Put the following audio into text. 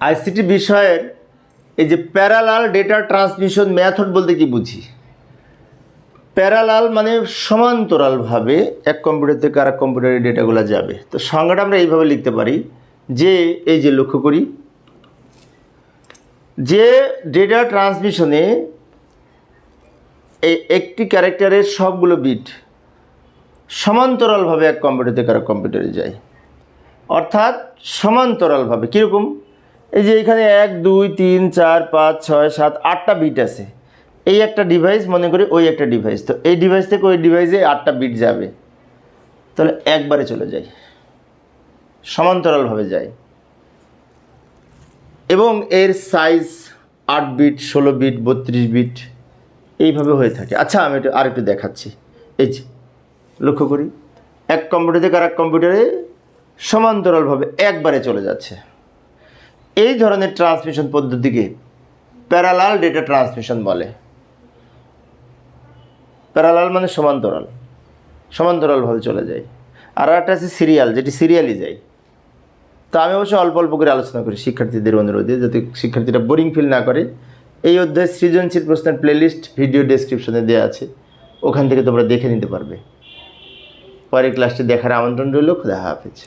ICT বিষয়ের এই যে প্যারালাল ডেটা ট্রান্সমিশন মেথড বলতে কি বুঝি? প্যারালাল মানে সমান্তরালভাবে এক কম্পিউটার থেকে আরেক কম্পিউটারে ডেটাগুলো যাবে। তো সংজ্ঞাটা আমরা এইভাবে লিখতে পারি যে, এই যে লক্ষ্য করি, যে ডেটা ট্রান্সমিশনে এই একটি ক্যারেক্টারের সবগুলো বিট সমান্তরালভাবে এক কম্পিউটার থেকে আরেক কম্পিউটারে যায়। অর্থাৎ সমান্তরালভাবে, কীরকম? এই যে এখানে এক, দুই, তিন, চার, পাঁচ, ছয়, সাত, আটটা বিট আছে। এই একটা ডিভাইস মনে করি ওই একটা ডিভাইস তো এই ডিভাইস থেকে ওই ডিভাইসে আটটা বিট যাবে। তাহলে একবারে চলে যায় সমান্তরালভাবে যায় এবং এর সাইজ আট বিট ষোলো বিট বত্রিশ বিট এইভাবে হয়ে থাকে। আচ্ছা আমি একটু আরেকটু দেখাচ্ছি। এই যে, লক্ষ্য করি। এক কম্পিউটার থেকে আর এক কম্পিউটারে সমান্তরালভাবে একবারে চলে যাচ্ছে। এই ধরনের ট্রান্সমিশন পদ্ধতিকে প্যারালাল ডেটা ট্রান্সমিশন বলে। প্যারালাল মানে সমান্তরাল। সমান্তরালভাবে চলে যায়। আর একটা আছে সিরিয়াল যেটি সিরিয়ালি যায়। তো আমি অবশ্য অল্প অল্প করে আলোচনা করি শিক্ষার্থীদের অনুরোধে, যাতে শিক্ষার্থীরা বোরিং ফিল না করে। এই অধ্যায় সৃজনশীল প্রশ্নের প্লেলিস্ট ভিডিও ডেসক্রিপশনে দেওয়া আছে। ওখান থেকে তোমরা দেখে নিতে পারবে। পরের ক্লাসটি দেখার আমন্ত্রণ রইল, খুদা হাফেজ।